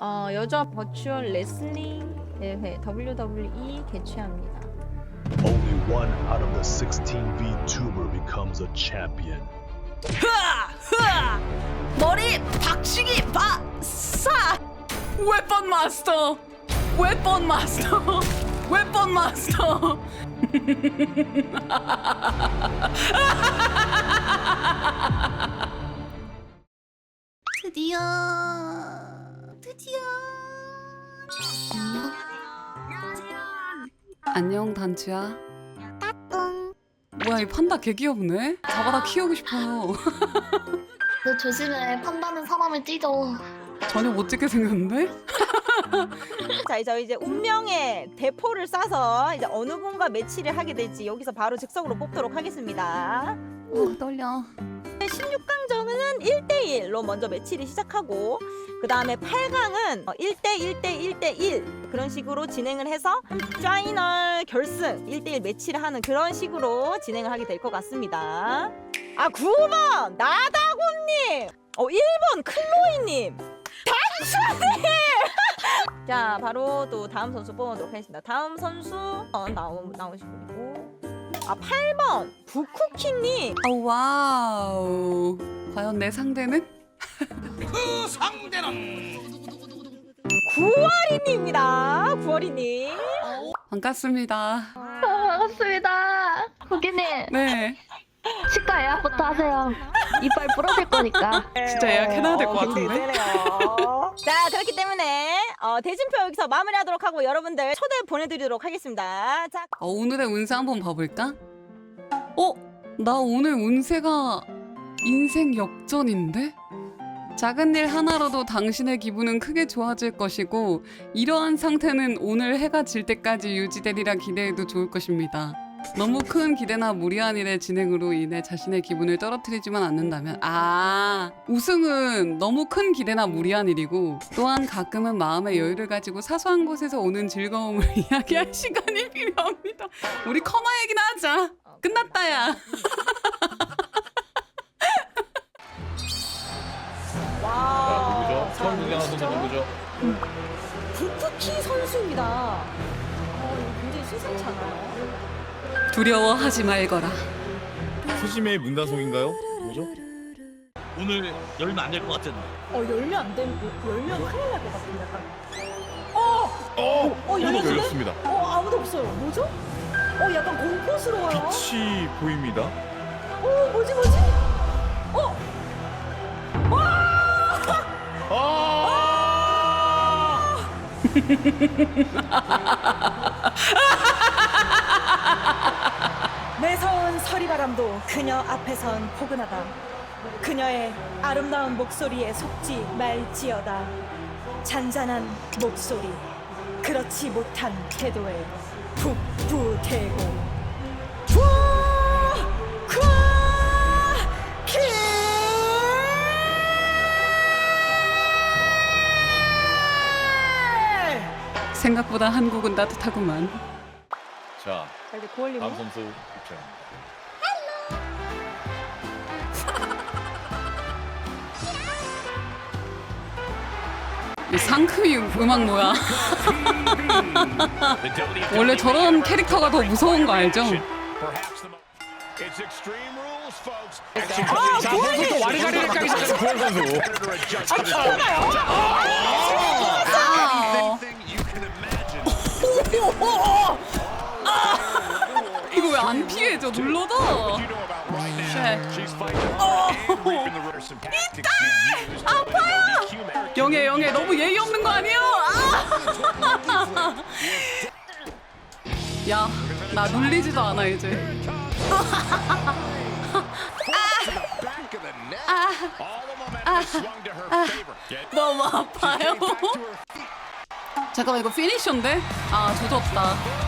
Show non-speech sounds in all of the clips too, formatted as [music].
어, 여자 버추얼 레슬링 대회 WWE 개최합니다. Only one out of the 16 VTuber becomes a champion. 흐아! 흐아! 머리 박치기 바싸! 웨폰 마스터! 웨폰 마스터! 웨폰 마스터! [laughs] 드디어 안녕 단추야. 똥. 뭐야 이 판다 개 귀엽네. 잡아다 키우고 싶어. [laughs] 너 조심해 판다는 사람을 찢어 전혀 못 찍게 생겼는데? [laughs] 자, 이제 이제 운명의 대포를 쏴서 이제 어느 분과 매치를 하게 될지 여기서 바로 즉석으로 뽑도록 하겠습니다. 어 떨려. 16강전은 1대1로 먼저 매치를 시작하고 그 다음에 8강은 1대1 대1 대1 그런 식으로 진행을 해서 파이널 결승 1대1 매치를 하는 그런 식으로 진행을 하게 될 것 같습니다. 아 9번 나다곤님 어 1번 클로이님 단수님 [laughs] 자 바로 또 다음 선수 뽑아보도록 하겠습니다. 다음 선수 어, 나오, 나오시고 아 8번 부쿠키님 아 와우. 과연 내 상대는? 구월이님입니다. 구월이님. 반갑습니다. 아, 반갑습니다 고객님 네. 치과 예약부터 하세요 이빨 부러질 거니까 진짜 예약해놔야 될것 어, 굉장히 같은데? 세네요. 자 그렇기 때문에 어, 대진표 여기서 마무리하도록 하고 여러분들 초대 보내드리도록 하겠습니다. 자 어, 오늘의 운세 한번 봐볼까? 어? 나 오늘 운세가 인생 역전인데? 작은 일 하나로도 당신의 기분은 크게 좋아질 것이고 이러한 상태는 오늘 해가 질 때까지 유지되리라 기대해도 좋을 것입니다. 너무 큰 기대나 무리한 일의 진행으로 인해 자신의 기분을 떨어뜨리지만 않는다면 아 우승은 너무 큰 기대나 무리한 일이고 또한 가끔은 마음의 여유를 가지고 사소한 곳에서 오는 즐거움을 [laughs] 이야기할 시간이 필요합니다. 우리 커마 얘기나 하자. 끝났다야. 두려워하지 말거라. 수심의 문단속인가요? 뭐죠? 오늘 열면 안 될 것 같은데. 어 열면 안 되는 열면 큰일 날 것 같은데 약간. 어, 어! 어 이거 열렸는데? 열렸습니다. 어 아무도 없어요. 뭐죠? 어 약간 공포스러워요. 빛이 보입니다. 어 뭐지 뭐지? 어 아! [laughs] 매서운 서리바람도 그녀 앞에선 포근하다. 그녀의 아름다운 목소리에 속지 말지어다. 잔잔한 목소리. 그렇지 못한 태도에 푸쿠키 생각보다 한국은 따뜻하구만. 자, 자, 이제 고월님. 다음 선수 입장. 이 상큼이 음악 뭐야? [laughs] 원래 저런 캐릭터가 더 무서운 거 알죠? 아, 선수도 와리가리를 까기 시작해서 구원 선수. 이 왜안 피해? 저 눌러도. 영애 영애 너무 예의 없는 거 아니에요? 아! 야, 나 눌리지도 않아 이제. 너무 아파요. 잠깐만 이거 피니셔인데? 아 조졌다.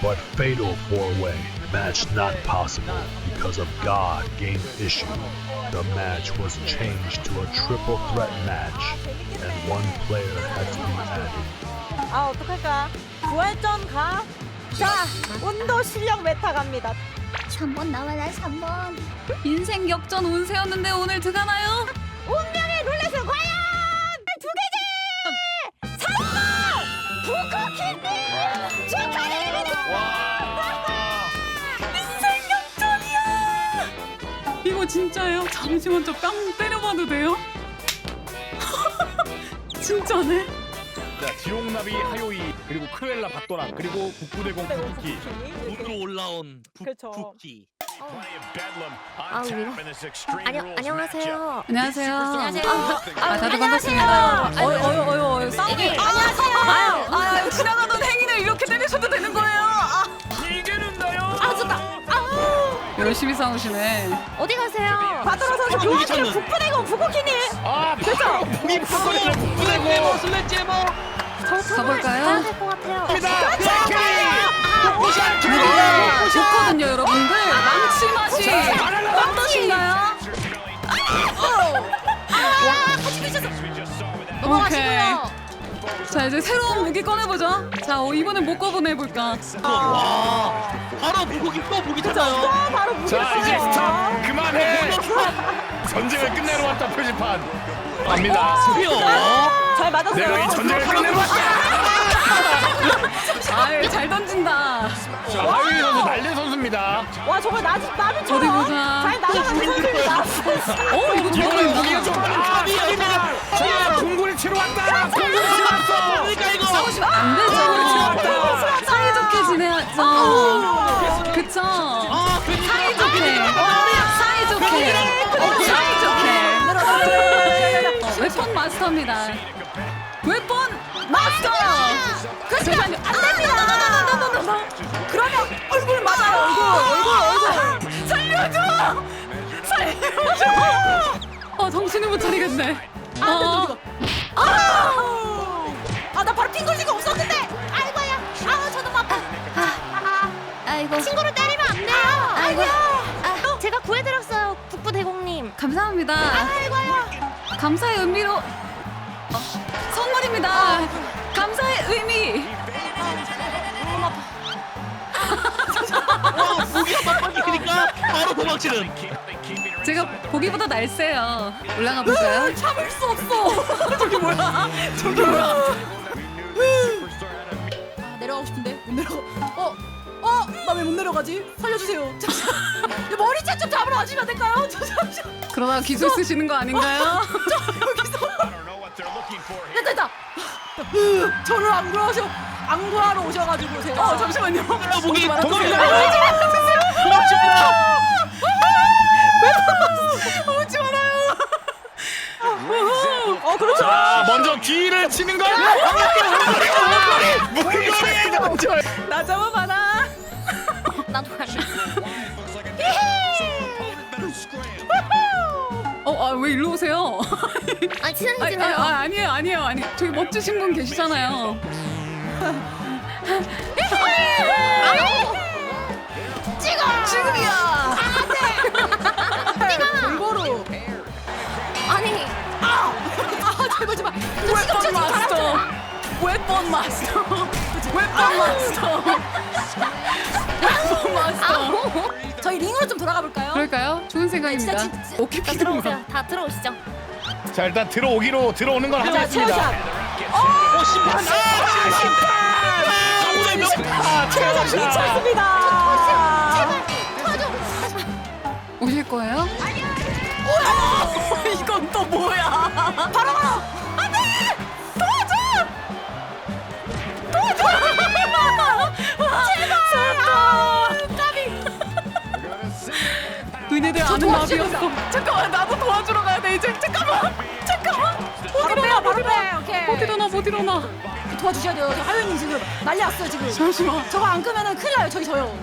But fatal four-way match not possible because of God game issue. The match was changed to a triple threat match, and one player had to be added. 아 어떡할까? 부활전 가. 자, 운도 실력 메타 갑니다. 3번 나와라 3번 인생 역전 운세였는데 오늘 들어가나요? 진짜예요? 잠시만 저 뺨 때려봐도 돼요? [laughs] 진짜네? 자, 지옥나비 하요이 그리고 크루엘라 박도남 그리고 북부대공 쿠키. 우주로 올라온 그쵸. 북쿠키. 아 위로 안녕 안녕하세요 안녕하세요. 안녕하세요 아, 다들 반갑습니다. 안녕하세요. 어이, 어이, 어이, 어이, 싸움이. 안녕하세요. 아유, 아유, 지나가던 행인을 이렇게 때리셔도 되는 거예요. 아. 열심히 싸우시네. 어디 가세요 바드로 선수 미쳤네. 북부대공 부커키님! 아, 그렇죠. 북이 북부대공 북부대공. 슬래제모. 가볼까요? 가야 될 것 같아요 무기가 좋거든요, 여러분들. 망치 맛이 어떠신가요? 넘어가시고요 자, 이제 새로운 무기 꺼내보죠. 자, 어, 이번엔 뭐 꺼내볼까? 와. 바로 북쿠키 또 북이잖아요. 바로 무기 자, 이제 스탑. 그만해. [laughs] 전쟁을 끝내러 왔다 표지판. 갑니다. 드디어. 잘 맞았어요. 내가 이 전쟁을 끝내러 왔다. 아유, [laughs] 잘 던진다. 자, 하요이 선수 날린 선수입니다. 와 정말 어디 보자. 잘 나가는 선수입니다. [laughs] 어, 이거 좋아요. 무기가 그쵸? 아, 그러니까. 사이좋게. 사이좋게. 사이좋게. 어, 웨폰 마스터입니다. 웨폰 마스터! 잠시만요. 안 됩니다! 그러면 얼굴 맞아요. 얼굴 얼굴 얼굴. 살려줘! 살려줘! 어, 정신을 못 차리겠네. 어, 아나 바로 핑글리가 없었는데. 아이고 친구를 때리면 안 돼요. 아이고 아, 제가 구해드렸어요 북부대공님 감사합니다. 아이고야. 감사의 의미로 어, 선물입니다. 감사의 의미. 와, 북이가 막막이니까 바로 도망치는. 제가 보기보다 날쌔요. 올라가 볼까요? 참을 수 없어. [laughs] 저기 뭐야? 저기 뭐야? 내려가고 싶은데 못 내려가. 어, 어, 나 왜 못 내려가지? 살려주세요. 잠시만. 머리채 좀 잡으러 와주면 안 될까요? 저 잠시. 그러다 기술 쓰시는 거 아닌가요? 됐다, 됐다. 으, 저를 안 구하셔, 안 구하러 오셔가지고 제가. 어 잠시만요. 도망치는. 도망칩니다. 오지 말아요. 어 그렇죠. 자, 먼저 뒤를 치는 거야. 무거리 무거리 나 잡아봐 왜 일로 오세요? 아니 아니, 친해지네요 아, 아, 아니에요, 아니에요, 아니. 저기 멋지신 분 계시잖아요. 찍어 지금이야. 골고루. 아니 아, 제발 제발. 웨폰 마스터. 웨폰 마스터. 웨폰 마스터. 저희 링으로 좀 돌아가 볼까요? 그럴까요? 좋은 생각입니다. 진짜, 진짜. 오케이, 다 피드만. 들어오세요 다 들어오시죠 자, 일단 들어오기로 들어오는 건자 체어샷. 하겠습니다. 어, 심판. 아, 심판. 오늘 몇 아, 체어샷 미쳤습니다. 오실 거예요? 아니요. 이건 또 뭐야? 바로 바로. 아는 나비였어. 잠깐만 나도 도와주러 가야 돼 이제. 잠깐만. 잠깐만. 못 일어나 못 일어나. 오케이. 못 일어나 못 일어나. 도와주셔야 돼요. 저 하윤이 지금 난리 났어요 지금. 잠시만. 저거 안 끄면은 큰일 나요. 저기 저요.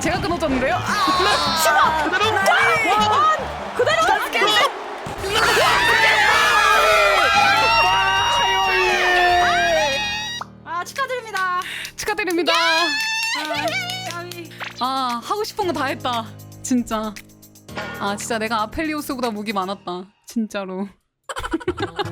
제가 끊어졌는데요? 아, 그대로. 싶은 거 다 했다. 진짜. 아 진짜 내가 아펠리오스보다 목이 많았다. 진짜로. [laughs]